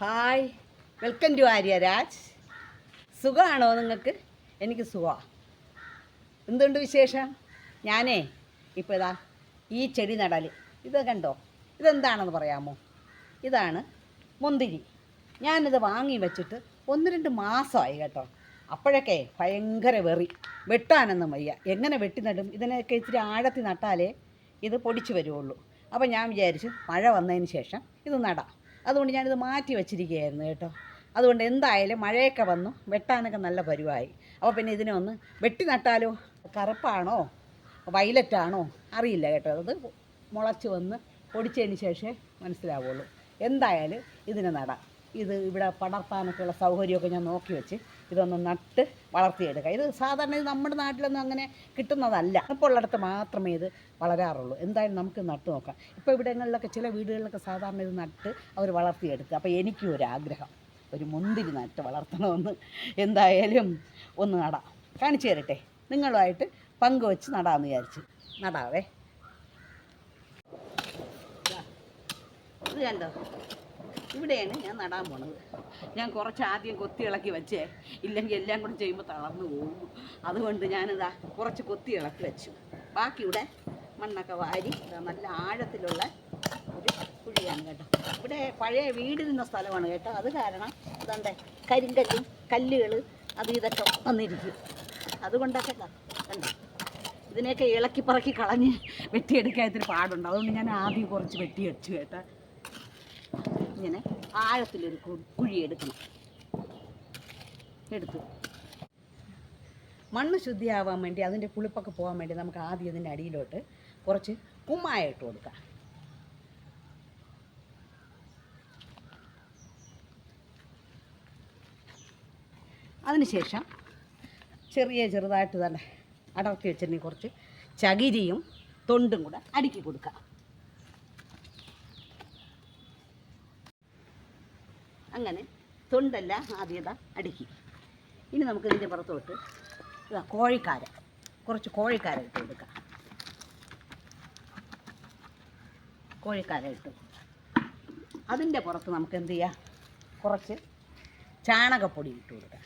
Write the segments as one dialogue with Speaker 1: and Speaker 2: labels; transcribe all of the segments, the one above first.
Speaker 1: Hi welcome to Aryaraj സുഖമാണോ നിങ്ങൾക്ക്? എനിക്ക് സുഖമാണ് എന്തുണ്ട് വിശേഷം? ഞാനേ ഇപ്പോൾ ഇതാ ഈ ചെടി നടൽ ഇത് കണ്ടോ? ഇതെന്താണെന്ന് പറയാമോ? ഇതാണ് മുന്തിരി. ഞാനിത് വാങ്ങി വെച്ചിട്ട് ഒന്ന് രണ്ട് മാസമായി കേട്ടോ. അപ്പോഴൊക്കെ ഭയങ്കര വെറി. വെട്ടാനൊന്നും വയ്യ. എങ്ങനെ വെട്ടി നടും? ഇതിനൊക്കെ ഇച്ചിരി ആഴത്തി നട്ടാലേ ഇത് പൊടിച്ചു വരുള്ളൂ അപ്പോൾ ഞാൻ വിചാരിച്ചു മഴ വന്നതിന് ശേഷം ഇത് നടാം. അതുകൊണ്ട് ഞാനിത് മാറ്റി വെച്ചിരിക്കുകയായിരുന്നു കേട്ടോ. അതുകൊണ്ട് എന്തായാലും മഴയൊക്കെ വന്നു. വെട്ടാനൊക്കെ നല്ല പരുവായി. അപ്പോൾ പിന്നെ ഇതിനെ ഒന്ന് വെട്ടി നട്ടാലോ? കറുപ്പാണോ? വയലറ്റാണോ? അറിയില്ല കേട്ടോ. അത് മുളച്ച് വന്ന് പൊടിച്ചതിന് ശേഷമേ മനസ്സിലാവുള്ളൂ. എന്തായാലും ഇതിനെ നടാം. ഇത് ഇവിടെ പടർത്താനൊക്കെയുള്ള സൗകര്യമൊക്കെ ഞാൻ നോക്കി വെച്ച് ഇതൊന്ന് നട്ട് വളർത്തിയെടുക്കുക ഇത് സാധാരണ ഇത് നമ്മുടെ നാട്ടിലൊന്നും അങ്ങനെ കിട്ടുന്നതല്ല. ഇപ്പോൾ ഉള്ളിടത്ത് മാത്രമേ ഇത് വളരാറുള്ളൂ. എന്തായാലും നമുക്ക് നട്ട് നോക്കാം. ഇപ്പോൾ ഇവിടങ്ങളിലൊക്കെ ചില വീടുകളിലൊക്കെ സാധാരണ ഇത് നട്ട് അവർ വളർത്തിയെടുക്കുക. അപ്പോൾ എനിക്കും ഒരു ആഗ്രഹം. ഒരു മുന്തിരി നട്ട് വളർത്തണമെന്ന്. എന്തായാലും ഒന്ന് നടാം. കാണിച്ചു തരട്ടെ. നിങ്ങളുമായിട്ട് പങ്കുവെച്ച് നടാമെന്ന് വിചാരിച്ച്. നടാവേ. ഇത് കണ്ടോ? ഇവിടെയാണ് ഞാൻ നടാൻ പോണത്. ഞാൻ കുറച്ച് ആദ്യം കൊത്തി ഇളക്കി വെച്ചേ. ഇല്ലെങ്കിൽ എല്ലാം കൂടെ ചെയ്യുമ്പോൾ തളർന്നു പോകും. അതുകൊണ്ട് ഞാനിതാ കുറച്ച് കൊത്തി ഇളക്കി വെച്ചു. ബാക്കി ഇവിടെ മണ്ണൊക്കെ വാരി നല്ല ആഴത്തിലുള്ള ഒരു കുഴിയാണ് കേട്ടോ. ഇവിടെ പഴയ വീട് നിന്ന സ്ഥലമാണ് കേട്ടോ. അത് കാരണം അതെന്താ കരിങ്കല്ലും കല്ലുകൾ അത് ഇതൊക്കെ വന്നിരിക്കും. അതുകൊണ്ടൊക്കെ കണ്ടോ? ഇതിനെയൊക്കെ ഇളക്കി പറക്കി കളഞ്ഞ് വെട്ടിയെടുക്കാൻ ഇത്തിരി പാടുണ്ട്. അതുകൊണ്ട് ഞാൻ ആദ്യം കുറച്ച് വെട്ടി വെച്ചു കേട്ടോ. ഇങ്ങനെ ആഴത്തിലൊരു കുഴി എടുക്കണം. എടുത്തു. മണ്ണ് ശുദ്ധിയാവാൻ വേണ്ടി അതിന്റെ പുളിപ്പൊക്കെ പോകാൻ വേണ്ടി നമുക്ക് ആദ്യം ഇതിന്റെ അടിയിലോട്ട് കുറച്ച് കുമ്മായ ഇട്ട് കൊടുക്കാം. അതിനുശേഷം ചെറിയ ചെറുതായിട്ട് തന്നെ അടർത്തി വെച്ചിട്ടുണ്ടെങ്കിൽ കുറച്ച് ചകിരിയും തൊണ്ടും കൂടെ അടുക്കി കൊടുക്കുക അങ്ങനെ തൊണ്ടെല്ലാം ആദ്യത അടുക്കി. ഇനി നമുക്ക് ഇതിന്റെ പുറത്തോട്ട് ഇതാ കോഴിക്കാര. കുറച്ച് കോഴിക്കാര ഇട്ട് കൊടുക്കാം. കോഴിക്കാര ഇട്ടു അതിന്റെ പുറത്ത് നമുക്ക് എന്ത് ചെയ്യാം? കുറച്ച് ചാണകപ്പൊടി ഇട്ട് കൊടുക്കാം.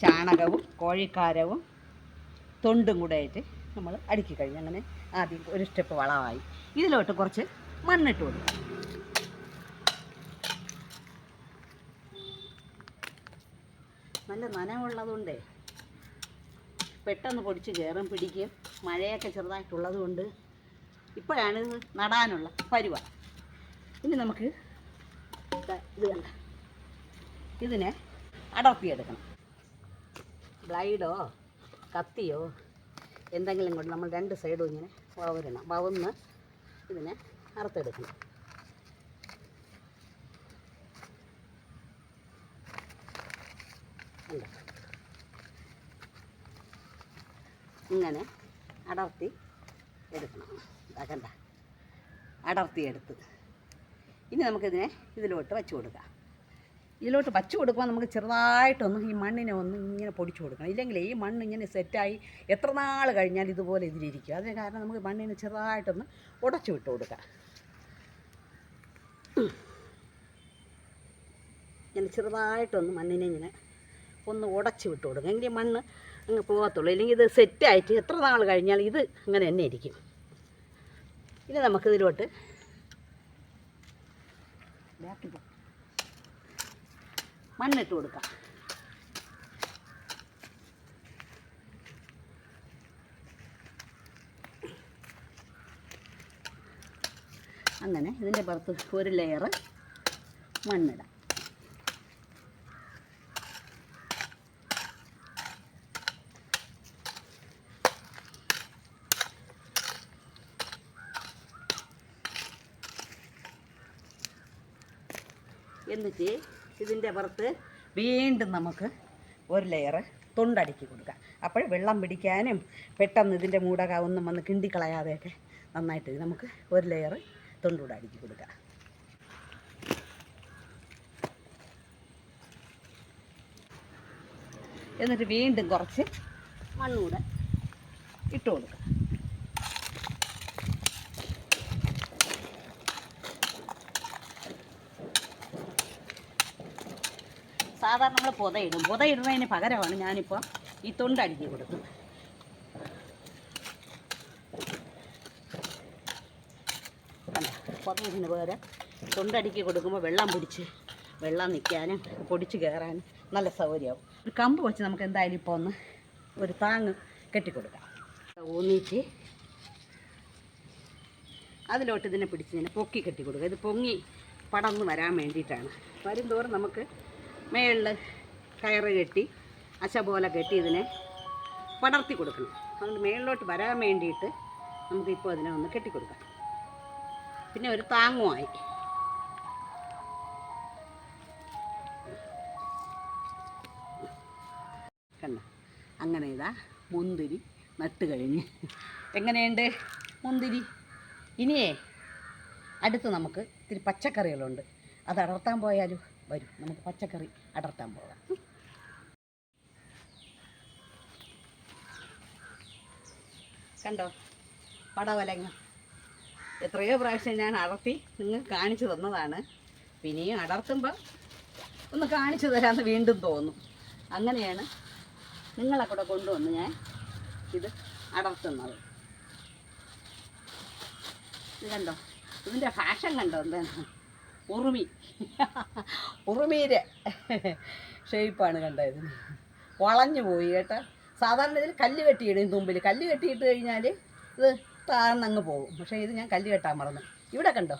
Speaker 1: ചാണകവും കോഴിക്കാരവും തൊണ്ടും കൂടെ ആയിട്ട് നമ്മൾ അടുക്കി കഴിഞ്ഞ് അങ്ങനെ ആദ്യം ഒരു സ്റ്റെപ്പ് വളമായി. ഇതിലോട്ട് കുറച്ച് മണ്ണിട്ട് കൊടുക്കും. നല്ല നനവുള്ളതുകൊണ്ടേ പെട്ടെന്ന് പൊടിച്ച് കയറും പിടിക്കും. മഴയൊക്കെ ചെറുതായിട്ടുള്ളത് കൊണ്ട് ഇപ്പോഴാണ് ഇത് നടാനുള്ള പരുവ. ഇനി നമുക്ക് ഇത് കണ്ട. ഇതിനെ അടർത്തിയെടുക്കണം. ബ്ലൈഡോ കത്തിയോ? എന്തെങ്കിലും കൊണ്ട് നമ്മൾ രണ്ട് സൈഡും ഇങ്ങനെ വവരണം വവന്ന് ഇതിനെ അറുത്തെടുക്കണം. ഇങ്ങനെ അടർത്തി എടുക്കണം. അകണ്ട കണ്ട? അടർത്തി എടുത്ത്. ഇനി നമുക്കിതിനെ ഇതിലോട്ട് വെച്ചു കൊടുക്കാം. ഇതിലോട്ട് വച്ച് കൊടുക്കുമ്പോൾ നമുക്ക് ചെറുതായിട്ടൊന്ന് ഈ മണ്ണിനെ ഒന്ന് ഇങ്ങനെ പൊടിച്ചു കൊടുക്കണം. ഇല്ലെങ്കിൽ ഈ മണ്ണ് ഇങ്ങനെ സെറ്റായി എത്ര നാൾ കഴിഞ്ഞാൽ ഇതുപോലെ ഇതിലിരിക്കും. അതിന് കാരണം നമുക്ക് മണ്ണിനെ ചെറുതായിട്ടൊന്ന് ഉടച്ചു വിട്ട് കൊടുക്കാം. ഇങ്ങനെ ചെറുതായിട്ടൊന്ന് മണ്ണിനെ ഇങ്ങനെ ഒന്ന് ഉടച്ചു വിട്ട് കൊടുക്കുക എങ്കിൽ മണ്ണ് അങ്ങ് പോകത്തുള്ളൂ. ഇല്ലെങ്കിൽ ഇത് സെറ്റായിട്ട് എത്ര നാൾ കഴിഞ്ഞാൽ ഇത് അങ്ങനെ തന്നെ ഇരിക്കും. ഇനി നമുക്കിതിലോട്ട് ബാക്കി മണ്ണിട്ട് കൊടുക്കാം. അങ്ങനെ ഇതിന്റെ പുറത്ത് ഒരു ലെയർ മണ്ണിടാം. എന്നിട്ട് ഇതിന്റെ പുറത്ത് വീണ്ടും നമുക്ക് ഒരു ലെയർ തൊണ്ടടുക്കി കൊടുക്കാം. അപ്പോൾ വെള്ളം പിടിക്കാനും പെട്ടെന്ന് ഇതിന്റെ മൂടക ഒന്നും വന്ന് കിണ്ടിക്കളയാതെയൊക്കെ നന്നായിട്ട് നമുക്ക് ഒരു ലെയർ തൊണ്ടൂടെ അടുക്കി കൊടുക്കാം. എന്നിട്ട് വീണ്ടും കുറച്ച് മണ്ണൂടെ ഇട്ട് കൊടുക്കാം. സാധാരണ നമ്മൾ പുതയിടും പുതയിടുന്നതിന് പകരമാണ് ഞാനിപ്പോൾ ഈ തൊണ്ടടിക്കി കൊടുക്കുന്നത്. പുതയിടുന്ന പകരം തൊണ്ടടിക്കി കൊടുക്കുമ്പോൾ വെള്ളം പിടിച്ച് വെള്ളം നിൽക്കാനും പൊടിച്ച് കയറാനും നല്ല സൗകര്യമാവും. ഒരു കമ്പ് വെച്ച് നമുക്ക് എന്തായാലും ഇപ്പോൾ ഒന്ന് ഒരു താങ്ങ് കെട്ടിക്കൊടുക്കാം. ഊന്നിച്ച് അതിലോട്ട് ഇതിനെ പിടിച്ച് ഇതിനെ പൊക്കി കെട്ടി കൊടുക്കുക ഇത് പൊങ്ങി പടർന്ന് വരാൻ വേണ്ടിയിട്ടാണ്. വരും തോറും നമുക്ക് മേളിൽ കയറ് കെട്ടി അശ പോലെ കെട്ടി ഇതിനെ പടർത്തി കൊടുക്കണം. അതുകൊണ്ട് മേളിലോട്ട് വരാൻ വേണ്ടിയിട്ട് നമുക്കിപ്പോൾ അതിനെ ഒന്ന് കെട്ടിക്കൊടുക്കാം പിന്നെ ഒരു താങ്ങുമായി. കണ്ട? അങ്ങനെ ഇതാ മുന്തിരി നട്ട് കഴിഞ്ഞ്. എങ്ങനെയുണ്ട് മുന്തിരി? ഇനിയേ അടുത്ത് നമുക്ക് ഇത്തിരി പച്ചക്കറികളുണ്ട്. അത് അടർത്താൻ പോയാലും? വരും. നമുക്ക് പച്ചക്കറി അടർത്താൻ പോകാം. കണ്ടോ? പടവലങ്ങ. എത്രയോ പ്രാവശ്യം ഞാൻ അടർത്തി നിങ്ങൾ കാണിച്ചു തന്നതാണ്. പിന്നെയും അടർത്തുമ്പോൾ ഒന്ന് കാണിച്ചു തരാമെന്ന് വീണ്ടും തോന്നും. അങ്ങനെയാണ് നിങ്ങളെ കൂടെ കൊണ്ടുവന്ന് ഞാൻ ഇത് അടർത്തുന്നത്. ഇത് കണ്ടോ? ഇതിന്റെ ഫാഷൻ കണ്ടോ എന്താണ്? ഉറുമി. ഉറുമീരെ ഷേപ്പാണ് കണ്ടത് വളഞ്ഞു പോയി കേട്ടോ. സാധാരണ ഇതിൽ കല്ല് കെട്ടിയിടും തുമ്പിൽ. കല്ല് കെട്ടിയിട്ട് കഴിഞ്ഞാൽ ഇത് താഴ്ന്നങ്ങ് പോകും. പക്ഷേ ഇത് ഞാൻ കല്ല് കെട്ടാൻ മറന്നു. ഇവിടെ കണ്ടോ?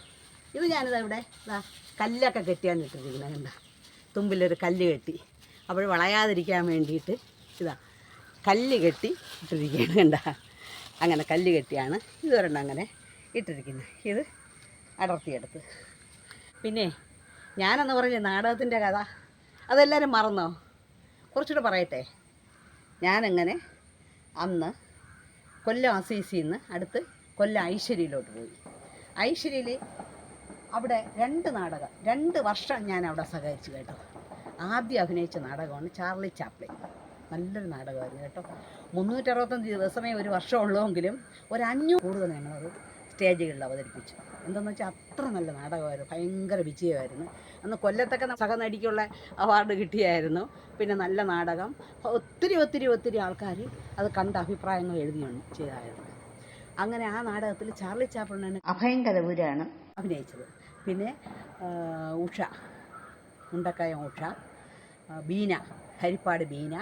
Speaker 1: ഇത് ഞാനിത് ഇവിടെ ഇതാ കല്ലൊക്കെ കെട്ടിയാണ് ഇട്ടിരിക്കുന്നത് കണ്ടോ? തുമ്പിലൊരു കല്ല് കെട്ടി. അപ്പോൾ വളയാതിരിക്കാൻ വേണ്ടിയിട്ട് ഇതാ കല്ല് കെട്ടി ഇട്ടിരിക്കുകയാണ് കണ്ട? അങ്ങനെ കല്ല് കെട്ടിയാണ് ഇതൊരെണ്ണം അങ്ങനെ ഇട്ടിരിക്കുന്നത്. ഇത് അടർത്തിയെടുത്ത്. പിന്നെ ഞാനെന്ന് പറഞ്ഞ നാടകത്തിന്റെ കഥ. അതെല്ലാവരും മറന്നോ? കുറച്ചുകൂടെ പറയട്ടെ. ഞാനങ്ങനെ അന്ന് കൊല്ലം അസീസിൽ നിന്ന് അടുത്ത് കൊല്ലം ഐശ്വര്യയിലോട്ട് പോയി. ഐശ്വര്യയിൽ അവിടെ രണ്ട് നാടകം രണ്ട് വർഷം ഞാൻ അവിടെ സഹകരിച്ചു കേട്ടോ. ആദ്യം അഭിനയിച്ച നാടകമാണ് ചാർലി ചാപ്ലി നല്ലൊരു നാടകമായിരുന്നു കേട്ടോ. മുന്നൂറ്ററുപത്തഞ്ച് ദിവസമേ ഒരു വർഷം ഉള്ളൂവെങ്കിലും ഒരു അഞ്ഞൂറ് കൂടുതൽ ഞങ്ങളത് സ്റ്റേജുകളിൽ അവതരിപ്പിച്ചു. എന്താണെന്ന് വെച്ചാൽ അത്ര നല്ല നാടകമായിരുന്നു. ഭയങ്കര വിജയമായിരുന്നു. അന്ന് കൊല്ലത്തൊക്കെ സഹനടിക്കുള്ള അവാർഡ് കിട്ടിയായിരുന്നു. പിന്നെ നല്ല നാടകം. ഒത്തിരി ഒത്തിരി ഒത്തിരി ആൾക്കാർ അത് കണ്ട അഭിപ്രായങ്ങൾ എഴുതിയാണ് ചെയ്തായിരുന്നു. അങ്ങനെ ആ നാടകത്തിൽ ചാർലി ചാപ്പിളിനാണ് അഭയം കലവൂരാണ് അഭിനയിച്ചത്. പിന്നെ ഉഷ മുണ്ടക്കായ ഉഷ ബീന ഹരിപ്പാട് ബീന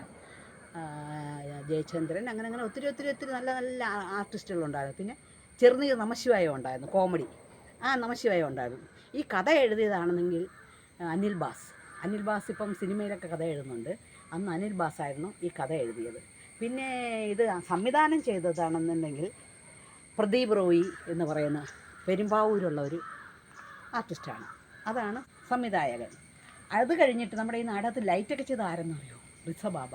Speaker 1: ജയചന്ദ്രൻ അങ്ങനെ അങ്ങനെ ഒത്തിരി ഒത്തിരി ഒത്തിരി നല്ല നല്ല ആർട്ടിസ്റ്റുകളുണ്ടായിരുന്നു പിന്നെ ചെറുനീർ നമശിവായം ഉണ്ടായിരുന്നു. കോമഡി. ആ നമശിവായ ഉണ്ടായിരുന്നു. ഈ കഥ എഴുതിയതാണെന്നെങ്കിൽ അനിൽ ബാസ്. അനിൽ ബാസ് ഇപ്പം സിനിമയിലൊക്കെ കഥ എഴുതുന്നുണ്ട്. അന്ന് അനിൽ ബാസ് ആയിരുന്നു ഈ കഥ എഴുതിയത്. പിന്നെ ഇത് സംവിധാനം ചെയ്തതാണെന്നുണ്ടെങ്കിൽ പ്രദീപ് റോയി എന്ന് പറയുന്ന പെരുമ്പാവൂരുള്ള ഒരു ആർട്ടിസ്റ്റാണ്. അതാണ് സംവിധായകൻ. അത് കഴിഞ്ഞിട്ട് നമ്മുടെ ഈ നാടകത്തിൽ ലൈറ്റൊക്കെ ചെയ്ത് ആരെന്നറിയോ? റിസബാബ.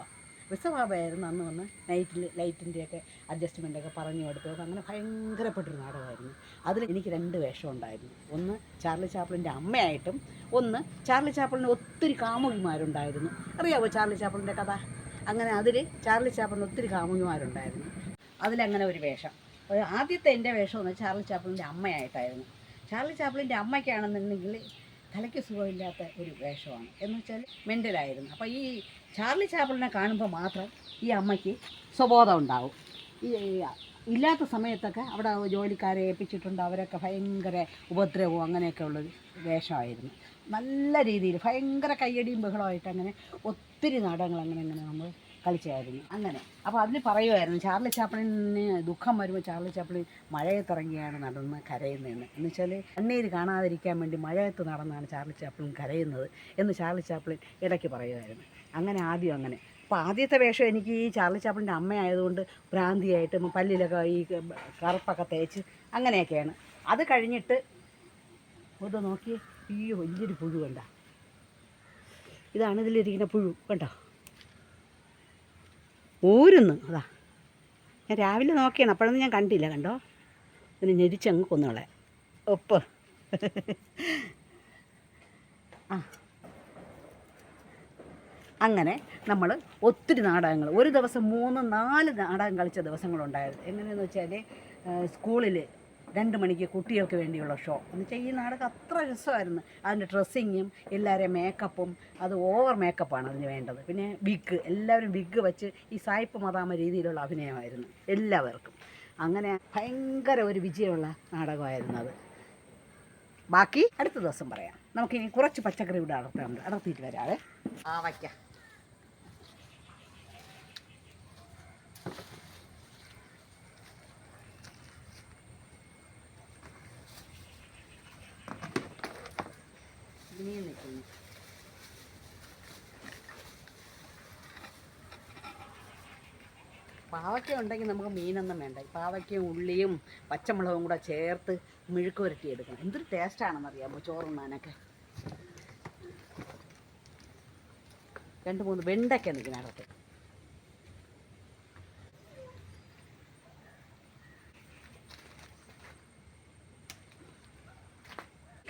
Speaker 1: റിസബാബയായിരുന്നു അന്ന് വന്ന് നൈറ്റിൽ ലൈറ്റിന്റെയൊക്കെ അഡ്ജസ്റ്റ്മെന്റൊക്കെ പറഞ്ഞു കൊടുത്തു അങ്ങനെ ഭയങ്കരപ്പെട്ടൊരു നാടകമായിരുന്നു. അതിൽ എനിക്ക് രണ്ട് വേഷം ഉണ്ടായിരുന്നു. ഒന്ന് ചാർലി ചാപ്പിളിന്റെ അമ്മയായിട്ടും ഒന്ന് ചാർലി ചാപ്പിളിന് ഒത്തിരി കാമുകിമാരുണ്ടായിരുന്നു. അറിയാവോ ചാർലി ചാപ്പിളിന്റെ കഥ? അങ്ങനെ അതിൽ ചാർലി ചാപ്പിളിന് ഒത്തിരി കാമുകിമാരുണ്ടായിരുന്നു. അതിലങ്ങനെ ഒരു വേഷം. ആദ്യത്തെ എന്റെ വേഷം ഒന്ന് ചാർലി ചാപ്പിളിന്റെ അമ്മയായിട്ടായിരുന്നു. ചാർലി ചാപ്പിളിന്റെ അമ്മയ്ക്കാണെന്നുണ്ടെങ്കിൽ തലയ്ക്ക് സുഖമില്ലാത്ത ഒരു വേഷമാണ്. എന്ന് വെച്ചാൽ മെന്റലായിരുന്നു അപ്പോൾ ഈ ചാർലി ചാപ്പിളിനെ കാണുമ്പോൾ മാത്രം ഈ അമ്മയ്ക്ക് സ്വബോധം ഉണ്ടാവും. ഈ ഇല്ലാത്ത സമയത്തൊക്കെ അവിടെ ജോലിക്കാരെ ഏൽപ്പിച്ചിട്ടുണ്ട്. അവരൊക്കെ ഭയങ്കര ഉപദ്രവവും അങ്ങനെയൊക്കെ ഉള്ളൊരു വേഷമായിരുന്നു. നല്ല രീതിയിൽ ഭയങ്കര കയ്യടിയും ബഹളമായിട്ട് അങ്ങനെ ഒത്തിരി നാടകങ്ങൾ അങ്ങനെ അങ്ങനെ നമ്മൾ കളിച്ചായിരുന്നു. അങ്ങനെ. അപ്പോൾ അതിൽ പറയുമായിരുന്നു ചാർലി ചാപ്പിളിന് ദുഃഖം വരുമ്പോൾ ചാർലി ചാപ്പിളിൻ മഴയത്തിറങ്ങിയാണ് നടന്ന് കരയുന്നതെന്ന്. എന്ന് വെച്ചാൽ കണ്ണീര് കാണാതിരിക്കാൻ വേണ്ടി മഴയത്ത് നടന്നാണ് ചാർലി ചാപ്പിളിൻ കരയുന്നത് എന്ന് ചാർലി ചാപ്പിളിൻ ഇടയ്ക്ക് പറയുമായിരുന്നു അങ്ങനെ ആദ്യം അങ്ങനെ. അപ്പോൾ ആദ്യത്തെ വേഷം എനിക്ക് ഈ ചാർലി ചാപ്പിളിന്റെ അമ്മയായതുകൊണ്ട് ഭ്രാന്തിയായിട്ട് പല്ലിലൊക്കെ ഈ കറുപ്പൊക്കെ തേച്ച് അങ്ങനെയൊക്കെയാണ്. അത് കഴിഞ്ഞിട്ട് ഇത് നോക്കി ഈ വലിയൊരു പുഴു കണ്ട. ഇതാണ് ഇതിലിരിക്കുന്ന പുഴു. കണ്ടോ? ഊരുന്നു. അതാ. ഞാൻ രാവിലെ നോക്കിയാണ്. അപ്പോഴൊന്നും ഞാൻ കണ്ടില്ല കണ്ടോ? ഇതിന് ഞെരിച്ചങ്ങ് കൊന്നോളെ ഒപ്പ്. ആ. അങ്ങനെ നമ്മൾ ഒത്തിരി നാടകങ്ങൾ. ഒരു ദിവസം മൂന്ന് നാല് നാടകം കളിച്ച ദിവസങ്ങളുണ്ടായിരുന്നു. എങ്ങനെയെന്ന് വെച്ചാൽ സ്കൂളിൽ രണ്ട് മണിക്ക് കുട്ടികൾക്ക് വേണ്ടിയുള്ള ഷോ എന്ന് വെച്ചാൽ ഈ നാടകം അത്ര രസമായിരുന്നു. അതിന്റെ ഡ്രസ്സിങ്ങും എല്ലാവരെയും മേക്കപ്പും അത് ഓവർ മേക്കപ്പാണ് അതിന് വേണ്ടത്. പിന്നെ വിഗ് എല്ലാവരും വിഗ് വെച്ച് ഈ സായിപ്പ് മതാമ രീതിയിലുള്ള അഭിനയമായിരുന്നു എല്ലാവർക്കും. അങ്ങനെ ഭയങ്കര ഒരു വിജയമുള്ള നാടകമായിരുന്നു അത്. ബാക്കി അടുത്ത ദിവസം പറയാം. നമുക്കിനി കുറച്ച് പച്ചക്കറി ഇവിടെ അടർത്താറുണ്ട് അടർത്തിയിട്ട് വരാവേ. ആ വയ്ക്കാം. മീൻ നിൽക്കുന്നു പാവയ്ക്ക ഉണ്ടെങ്കിൽ നമുക്ക് മീനൊന്നും വേണ്ട. പാവയ്ക്കയും ഉള്ളിയും പച്ചമുളകും കൂടെ ചേർത്ത് മെഴുക്ക് എടുക്കണം എന്തൊരു ടേസ്റ്റാണെന്ന് അറിയാമോ ചോറുണ്ണാനൊക്കെ രണ്ട് മൂന്ന് വെണ്ടയ്ക്ക നിൽക്കുന്നതിനകത്ത്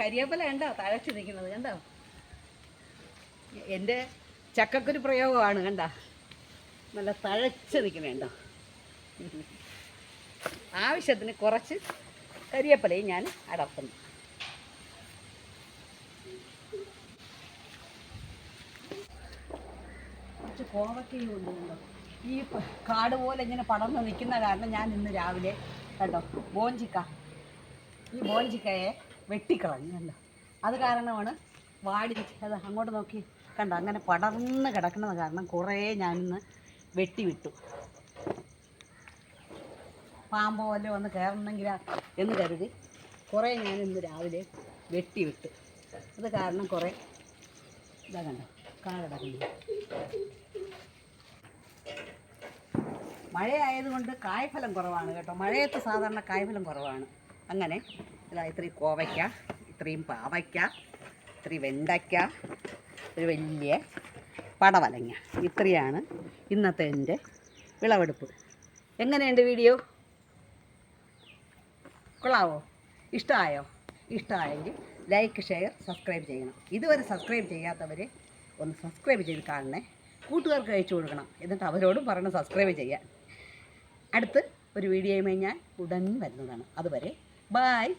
Speaker 1: കരിയേപ്പല കണ്ടോ തഴച്ച് നിൽക്കുന്നത് കണ്ടോ? എന്റെ ചക്കക്കൊരു പ്രയോഗമാണ് കണ്ട? നല്ല തഴച്ച് നിൽക്കുന്നുണ്ടോ ആവശ്യത്തിന് കുറച്ച് കരിയേപ്പലയും ഞാൻ അടർത്തുന്നു. കുറച്ച് കോവക്കയും ഉണ്ട് കണ്ടോ? ഈ കാട് പോലെ ഇങ്ങനെ പടർന്ന് നിൽക്കുന്ന കാരണം ഞാൻ ഇന്ന് രാവിലെ കണ്ടോ? ബോഞ്ചിക്ക. ഈ ബോഞ്ചിക്കയെ വെട്ടിക്കളഞ്ഞു കണ്ടോ അത് കാരണമാണ് വാടി അത് അങ്ങോട്ട് നോക്കി. കണ്ട? അങ്ങനെ പടർന്ന് കിടക്കുന്നത് കാരണം കുറേ ഞാനിന്ന് വെട്ടിവിട്ടു പാമ്പ് പോലെ വന്ന് കയറണമെങ്കിൽ എന്ന് കരുതി കുറേ ഞാൻ ഇന്ന് രാവിലെ വെട്ടിവിട്ടു അത് കാരണം കുറേ ഇതാ കണ്ടോ? കാടക്കുന്നു. മഴയായതുകൊണ്ട് കായ്ഫലം കുറവാണ് കേട്ടോ. മഴയത്ത് സാധാരണ കായ്ഫലം കുറവാണ്. അങ്ങനെ ഇതാ ഇത്രയും കോവയ്ക്ക ഇത്രയും പാവയ്ക്ക ഇത്രയും വെണ്ടയ്ക്ക ഒരു വലിയ പടവലങ്ങ. ഇത്രയാണ് ഇന്നത്തെ എന്റെ വിളവെടുപ്പ്. എങ്ങനെയുണ്ട് വീഡിയോ? കൊള്ളാവോ? ഇഷ്ടമായോ? ഇഷ്ടമായെങ്കിൽ ലൈക്ക് ഷെയർ സബ്സ്ക്രൈബ് ചെയ്യണം. ഇതുവരെ സബ്സ്ക്രൈബ് ചെയ്യാത്തവർ ഒന്ന് സബ്സ്ക്രൈബ് ചെയ്ത് കാണണേ. കൂട്ടുകാർക്ക് അയച്ചു കൊടുക്കണം. എന്നിട്ട് അവരോടും പറയണം സബ്സ്ക്രൈബ് ചെയ്യാൻ. അടുത്ത് ഒരു വീഡിയോയുമായി ഞാൻ ഉടൻ വരുന്നതാണ്. അതുവരെ ബായ്.